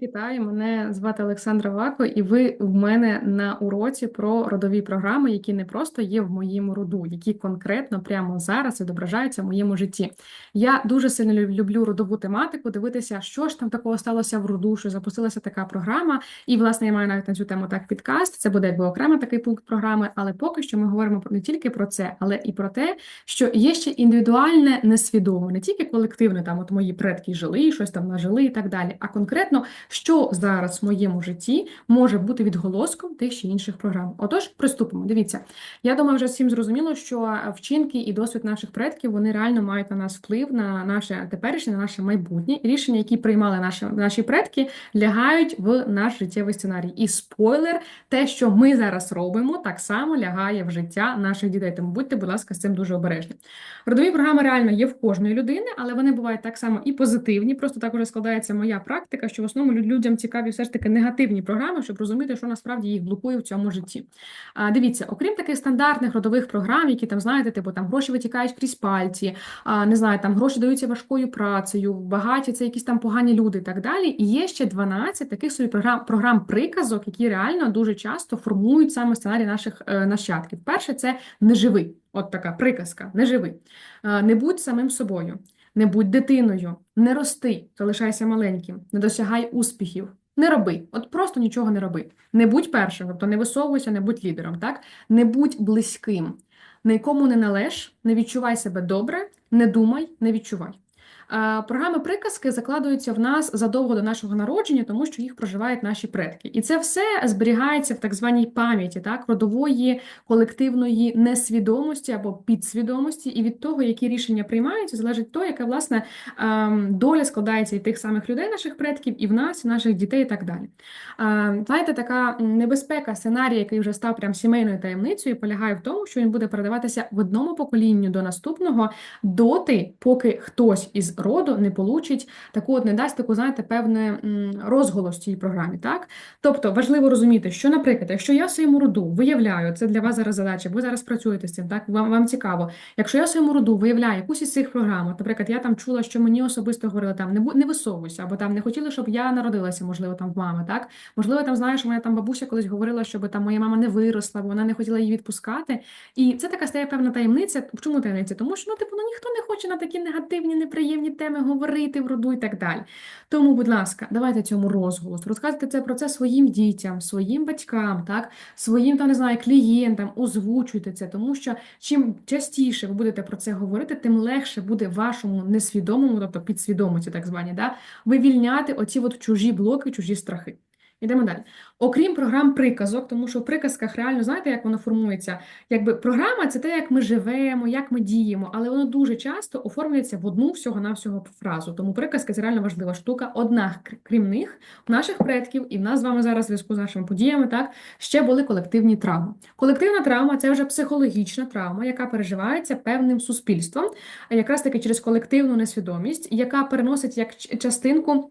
Вітаю, мене звати Олександра Вако, і ви в мене на уроці про родові програми, які не просто є в моєму роду, які конкретно прямо зараз відображаються в моєму житті. Я дуже сильно люблю родову тематику, дивитися, що ж там такого сталося в роду, що запустилася така програма. І, власне, я маю навіть на цю тему так підкаст. Це буде якби окремий такий пункт програми, але поки що ми говоримо не тільки про це, але і про те, що є ще індивідуальне несвідоме, не тільки колективне, там от мої предки жили, щось там нажили і так далі, а конкретно що зараз в моєму житті може бути відголоском тих чи інших програм. Отож, приступимо. Дивіться, я думаю, вже всім зрозуміло, що вчинки і досвід наших предків вони реально мають на нас вплив на наше теперішнє, на наше майбутнє. Рішення, які приймали наші, наші предки, лягають в наш життєвий сценарій. І спойлер, те, що ми зараз робимо, так само лягає в життя наших дітей. Тому будьте, будь ласка, з цим дуже обережні. Родові програми реально є в кожної людини, але вони бувають так само і позитивні. Просто так уже складається моя практика, що в основному люд- людям цікаві все ж таки негативні програми, щоб розуміти, що насправді їх блокує в цьому житті. А, дивіться, окрім таких стандартних родових програм, які там знаєте, типу там гроші витікають крізь пальці, а, не знаю, там гроші даються важкою працею, багаті це якісь там погані люди і так далі. І є ще 12 таких собі програм, програм приказок, які реально дуже часто формують саме сценарій наших е, нащадків. Перше, це не живи. От така приказка, не живи. Не будь самим собою, не будь дитиною, не рости, залишайся маленьким, не досягай успіхів, не роби, от просто нічого не роби. Не будь першим, тобто не висовуйся, не будь лідером, так? Не будь близьким, нікому не належ, не відчувай себе добре, не думай, не відчувай. Е, Програми приказки закладуються в нас задовго до нашого народження, тому що їх проживають наші предки. І це все зберігається в так званій пам'яті, так, родової колективної несвідомості або підсвідомості, і від того, які рішення приймаються, залежить то, яка власне ем, доля складається і тих самих людей, наших предків, і в нас, і наших дітей, і так далі. Е, Знаєте, така небезпека сценарія, який вже став прям сімейною таємницею, полягає в тому, що він буде передаватися в одному поколінню до наступного доти, поки хтось із роду не получить таку от не дасть таку, знаєте, певне розголос цій програмі. Так? Тобто важливо розуміти, що, наприклад, якщо я в своєму роду виявляю, це для вас зараз задача, ви зараз працюєте з цим, так вам, вам цікаво. Якщо я в своєму роду виявляю якусь із цих програм, от, наприклад, я там чула, що мені особисто говорили там не не висовуйся, або там не хотіли, щоб я народилася, можливо, там в мами, так можливо, там знаєш, моя там бабуся колись говорила, щоб там моя мама не виросла, бо вона не хотіла її відпускати. І це така стає певна таємниця. Чому таємниця? Тому що ну, типу, ну ніхто не хоче на такі негативні, неприємні теми говорити в роду і так далі. Тому, будь ласка, давайте цьому розголос. Розказуйте це про це своїм дітям, своїм батькам, так, своїм там не знаю, клієнтам, озвучуйте це, тому що чим частіше ви будете про це говорити, тим легше буде вашому несвідомому, тобто підсвідомості, так звані, да, вивільняти оці от чужі блоки, чужі страхи. Йдемо далі. Окрім програм приказок, тому що в приказках реально знаєте, як воно формується? Якби програма це те, як ми живемо, як ми діємо, але воно дуже часто оформлюється в одну всього-навсього фразу. Тому приказка це реально важлива штука. Однак, крім них, у наших предків, і в нас з вами зараз в зв'язку з нашими подіями, так ще були колективні травми. Колективна травма це вже психологічна травма, яка переживається певним суспільством, якраз таки через колективну несвідомість, яка переносить як частинку.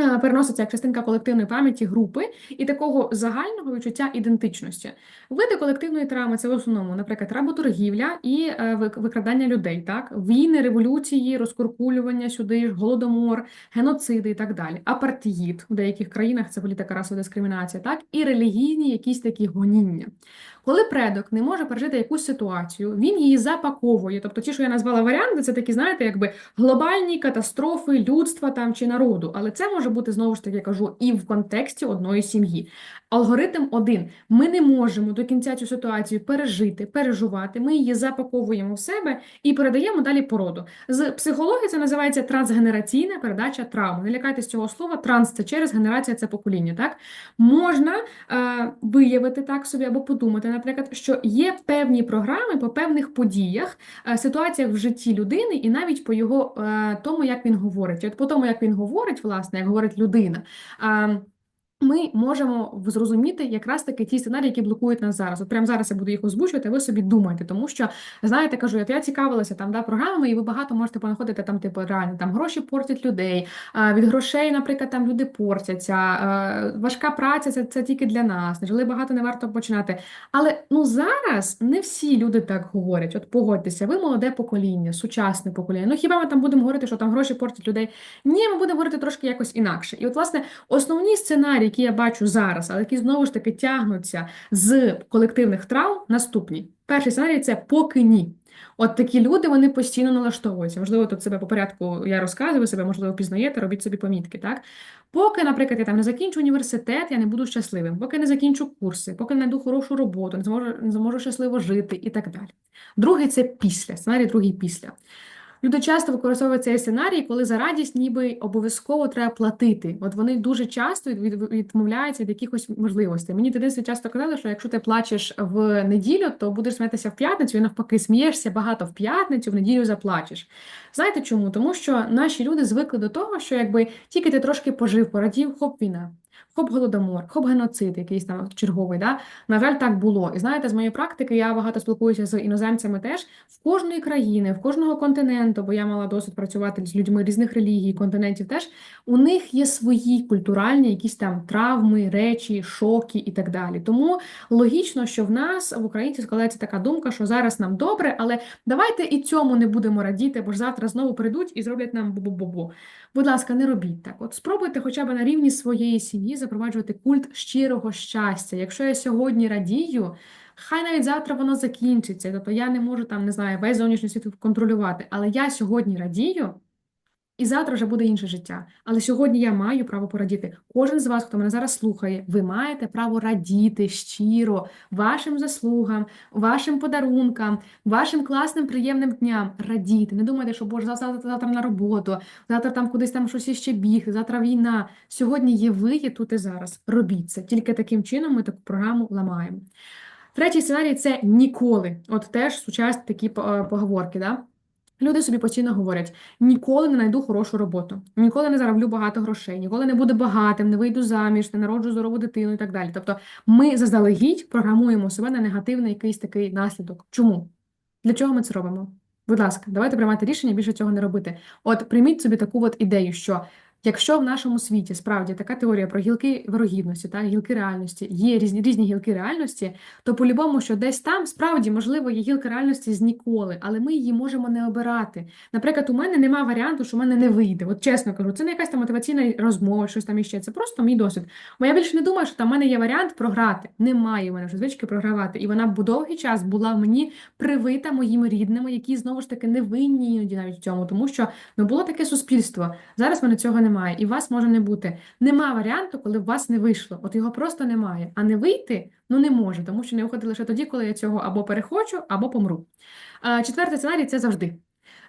Е, Переноситься як частинка колективної пам'яті групи і такого загального відчуття ідентичності. Види колективної травми це в основному, наприклад, работоргівля і е, викрадання людей, так? Війни, революції, розкуркулювання сюди голодомор, геноциди і так далі. Апартеїд в деяких країнах це політика расова дискримінація, так? І релігійні якісь такі гоніння. Коли предок не може пережити якусь ситуацію, він її запаковує. Тобто, ті, що я назвала варіанти, це такі, знаєте, якби глобальні катастрофи людства там чи народу. Але це може бути знову ж таки, я кажу, і в контексті одної сім'ї. Алгоритм один: ми не можемо до кінця цю ситуацію пережити, переживати. Ми її запаковуємо в себе і передаємо далі породу. З психології це називається трансгенераційна передача травми. Не лякайтесь цього слова. Транс це через генерація це покоління. Так можна е, виявити так собі або подумати, наприклад, що є певні програми по певних подіях, е, ситуаціях в житті людини, і навіть по його е, тому, як він говорить. От по тому, як він говорить, власне, як говорить людина. е, ми можемо зрозуміти якраз таки ті сценарії, які блокують нас зараз. От прямо зараз я буду їх озвучувати, ви собі думаєте, тому що знаєте, кажу, от я цікавилася там да, програмами, і ви багато можете понаходити там, типу, реально там гроші портять людей. Від грошей, наприклад, там люди портяться. Важка праця це, це тільки для нас. Жили багато не варто починати. Але ну зараз не всі люди так говорять. От погодьтеся, ви молоде покоління, сучасне покоління. Ну хіба ми там будемо говорити, що там гроші портять людей? Ні, ми будемо говорити трошки якось інакше. І от, власне, основні сценарії які я бачу зараз, але які знову ж таки тягнуться з колективних травм, наступні. Перший сценарій це поки ні. От такі люди вони постійно налаштовуються. Можливо, тут себе по порядку я розказую, себе, можливо, пізнаєте, робіть собі помітки. так? Поки, наприклад, я там не закінчу університет, я не буду щасливим, поки не закінчу курси, поки не знайду хорошу роботу, не зможу, не зможу щасливо жити і так далі. Другий це після, сценарій другий після. Люди часто використовують цей сценарій, коли за радість ніби обов'язково треба платити. От вони дуже часто відмовляються від якихось можливостей. Мені дитинстві часто казали, що якщо ти плачеш в неділю, то будеш сміятися в п'ятницю і навпаки смієшся багато в п'ятницю, в неділю заплачеш. Знаєте чому? Тому що наші люди звикли до того, що якби тільки ти трошки пожив, порадів, хоп, війна хоп голодомор, хоп геноцид, якийсь там черговий. Да? На жаль, так було. І знаєте, з моєї практики я багато спілкуюся з іноземцями теж в кожної країни, в кожного континенту, бо я мала досвід працювати з людьми різних релігій, континентів теж у них є свої культуральні якісь там травми, речі, шоки і так далі. Тому логічно, що в нас в Українці складається така думка, що зараз нам добре, але давайте і цьому не будемо радіти, бо ж завтра знову прийдуть і зроблять нам бу-бу-бу-бу. Будь ласка, не робіть так. От спробуйте хоча б на рівні своєї сім'ї запроваджувати культ щирого щастя. Якщо я сьогодні радію, хай навіть завтра воно закінчиться. Тобто я не можу там, не знаю, весь зовнішній світ контролювати, але я сьогодні радію. І завтра вже буде інше життя. Але сьогодні я маю право порадіти. Кожен з вас, хто мене зараз слухає, ви маєте право радіти щиро вашим заслугам, вашим подарункам, вашим класним, приємним дням. Радіти. Не думайте, що Боже, завтра завтра на роботу, завтра там кудись там щось іще бігти, завтра війна. Сьогодні є ви, є тут і зараз. Робіть це. Тільки таким чином ми таку програму ламаємо. Третій сценарій це ніколи. От теж сучасні такі поговорки. Да? Люди собі постійно говорять: ніколи не знайду хорошу роботу, ніколи не зароблю багато грошей, ніколи не буду багатим, не вийду заміж, не народжу здорову дитину і так далі. Тобто ми заздалегідь програмуємо себе на негативний якийсь такий наслідок. Чому? Для чого ми це робимо? Будь ласка, давайте приймати рішення більше цього не робити. От прийміть собі таку от ідею, що Якщо в нашому світі справді така теорія про гілки вирогідності та гілки реальності є різні різні гілки реальності, то по-любому, що десь там справді можливо є гілка реальності з ніколи, але ми її можемо не обирати. Наприклад, у мене немає варіанту, що в мене не вийде. От чесно кажу, це не якась там мотиваційна розмова, щось там іще. Це просто мій досвід. Бо я більше не думаю, що там в мене є варіант програти. Немає в мене вже звички програвати. І вона б довгий час була мені привита моїми рідними, які знову ж таки не винні іноді навіть в цьому, тому що ну було таке суспільство. Зараз мене цього немає немає, і вас може не бути. Нема варіанту, коли в вас не вийшло. От його просто немає. А не вийти ну не може, тому що не виходить лише тоді, коли я цього або перехочу, або помру. Четвертий сценарій це завжди.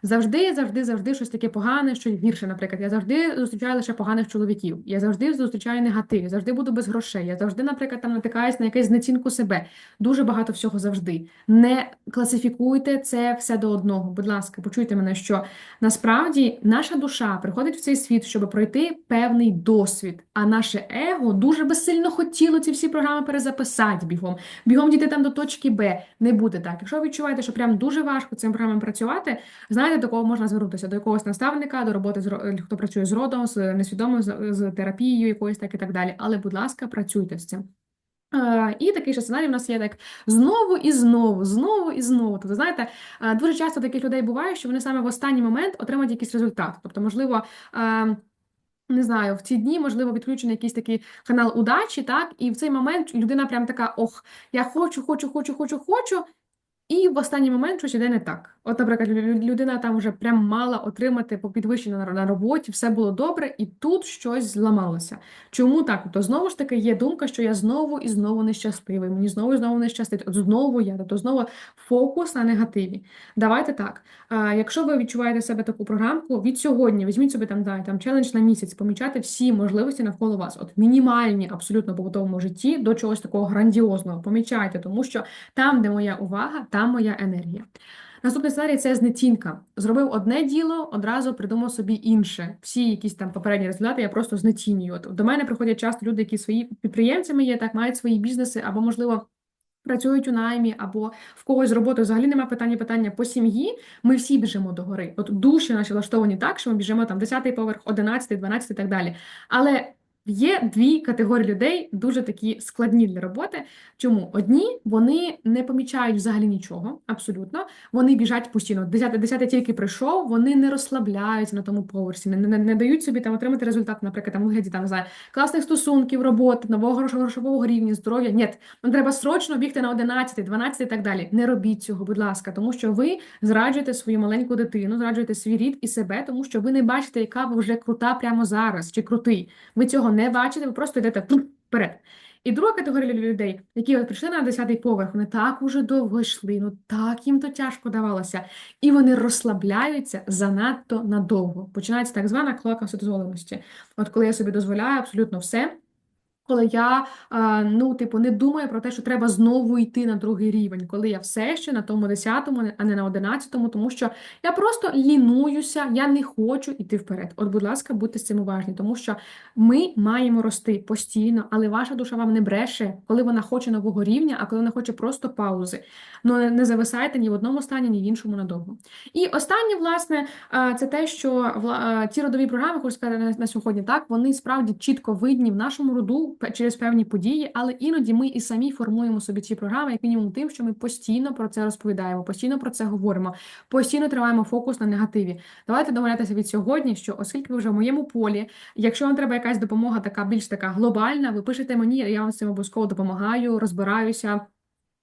Завжди, завжди, завжди щось таке погане, щось гірше, наприклад. Я завжди зустрічаю лише поганих чоловіків. Я завжди зустрічаю негатив, я завжди буду без грошей. Я завжди, наприклад, там натикаюсь на якусь знецінку себе. Дуже багато всього завжди. Не класифікуйте це все до одного. Будь ласка, почуйте мене, що насправді наша душа приходить в цей світ, щоб пройти певний досвід. А наше его дуже би сильно хотіло ці всі програми перезаписати бігом. Бігом дійти там до точки Б. Не буде так. Якщо ви відчуваєте, що прям дуже важко цим програмам працювати, знаєте, знаєте, до кого можна звернутися? До якогось наставника, до роботи з хто працює з родом, з несвідомим, з, з терапією якоюсь так і так далі. Але, будь ласка, працюйте з цим. І такий ще сценарій у нас є так знову і знову, знову і знову. Тобто, знаєте, дуже часто таких людей буває, що вони саме в останній момент отримають якийсь результат. Тобто, можливо. Не знаю, в ці дні можливо відключений якийсь такий канал удачі, так і в цей момент людина прям така: ох, я хочу, хочу, хочу, хочу, хочу, і в останній момент щось іде не так. От, наприклад, людина там вже прям мала отримати по підвищенню на роботі, все було добре, і тут щось зламалося. Чому так? То знову ж таки є думка, що я знову і знову нещасливий, мені знову і знову не щастить. От знову я, тобто знову фокус на негативі. Давайте так. Якщо ви відчуваєте себе таку програмку, від сьогодні візьміть собі там там челендж на місяць, помічати всі можливості навколо вас. От мінімальні, абсолютно побутовому житті до чогось такого грандіозного. Помічайте, тому що там, де моя увага, там моя енергія. Наступний сценарій це знецінка. Зробив одне діло, одразу придумав собі інше. Всі якісь там попередні результати я просто знецінюю. От до мене приходять часто люди, які свої підприємцями є, так мають свої бізнеси або, можливо. Працюють у наймі або в когось з роботою взагалі немає питання питання по сім'ї. Ми всі біжимо до гори. От душі наші влаштовані так, що ми біжимо там 10-й поверх, 11-й, 12-й і так далі. Але Є дві категорії людей, дуже такі складні для роботи. Чому? Одні вони не помічають взагалі нічого, абсолютно. Вони біжать постійно. Десяте, тільки прийшов, вони не розслабляються на тому поверсі, не, не, не дають собі там отримати результат, наприклад, там вигляді там, знаю, класних стосунків, роботи, нового грошового рівня, здоров'я. Ні, вам треба срочно бігти на 11, 12 і так далі. Не робіть цього, будь ласка, тому що ви зраджуєте свою маленьку дитину, зраджуєте свій рід і себе, тому що ви не бачите, яка ви вже крута прямо зараз, чи крутий. Ви цього не бачите, ви просто йдете вперед. І друга категорія людей, які прийшли на 10-й поверх, вони так уже довго йшли, ну так їм то тяжко давалося. І вони розслабляються занадто надовго. Починається так звана клока вседозволеності. От коли я собі дозволяю абсолютно все. Коли я ну, типу, не думаю про те, що треба знову йти на другий рівень, коли я все ще на тому 10-му, а не на 11-му, тому що я просто лінуюся, я не хочу йти вперед. От, будь ласка, будьте з цим уважні, тому що ми маємо рости постійно, але ваша душа вам не бреше, коли вона хоче нового рівня, а коли вона хоче просто паузи. Ну не зависайте ні в одному стані, ні в іншому надовго. І останнє, власне, це те, що ті родові програми, хочу сказати на сьогодні, так вони справді чітко видні в нашому роду через певні події, але іноді ми і самі формуємо собі ці програми, як мінімум, тим, що ми постійно про це розповідаємо, постійно про це говоримо, постійно триваємо фокус на негативі. Давайте домовлятися від сьогодні, що оскільки ви вже в моєму полі, якщо вам треба якась допомога, така більш така глобальна, ви пишете мені, я вам цим обов'язково допомагаю, розбираюся.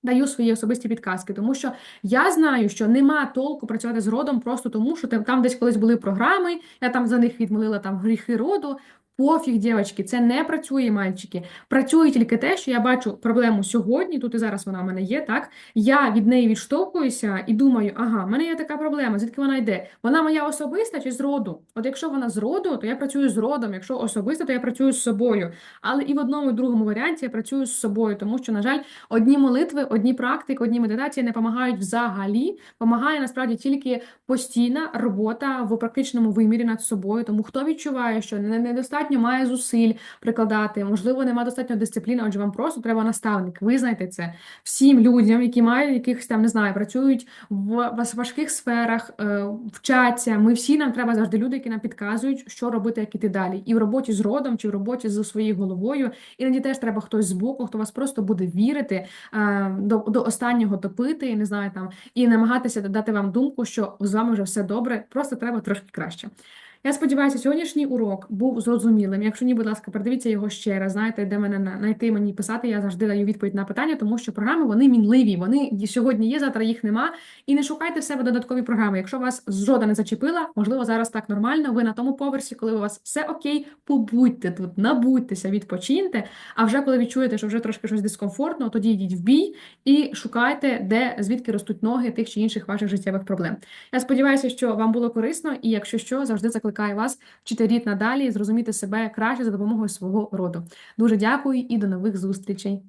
Даю свої особисті підказки, тому що я знаю, що нема толку працювати з родом просто тому, що там десь колись були програми, я там за них відмолила там гріхи роду. Пофіг, дівчатки, це не працює, мальчики. Працює тільки те, що я бачу проблему сьогодні, тут і зараз вона в мене є, так? Я від неї відштовхуюся і думаю, ага, в мене є така проблема, звідки вона йде? Вона моя особиста чи з роду? От якщо вона з роду, то я працюю з родом, якщо особиста, то я працюю з собою. Але і в одному і другому варіанті я працюю з собою, тому що, на жаль, одні молитви, одні практики, одні медитації не допомагають взагалі. Помагає насправді тільки постійна робота в практичному вимірі над собою. Тому хто відчуває, що недостатньо недостатньо має зусиль прикладати, можливо, немає достатньо дисципліни, отже, вам просто треба наставник. Визнайте це всім людям, які мають якихось там, не знаю, працюють в важких сферах, е, вчаться. Ми всі нам треба завжди люди, які нам підказують, що робити, як іти далі. І в роботі з родом, чи в роботі зі своєю головою. Іноді теж треба хтось з боку, хто вас просто буде вірити, е, до до останнього топити, і не знаю там, і намагатися дати вам думку, що з вами вже все добре, просто треба трошки краще. Я сподіваюся, сьогоднішній урок був зрозумілим. Якщо ні, будь ласка, передивіться його ще раз. Знаєте, де мене знайти мені писати. Я завжди даю відповідь на питання, тому що програми вони мінливі. Вони сьогодні є, завтра їх нема. І не шукайте в себе додаткові програми. Якщо вас жода не зачепила, можливо, зараз так нормально. Ви на тому поверсі, коли у вас все окей, побудьте тут, набудьтеся, відпочиньте. А вже коли відчуєте, що вже трошки щось дискомфортно, тоді йдіть в бій і шукайте, де звідки ростуть ноги тих чи інших ваших життєвих проблем. Я сподіваюся, що вам було корисно, і якщо що, завжди закликаю закликаю вас вчити рід надалі і зрозуміти себе краще за допомогою свого роду. Дуже дякую і до нових зустрічей.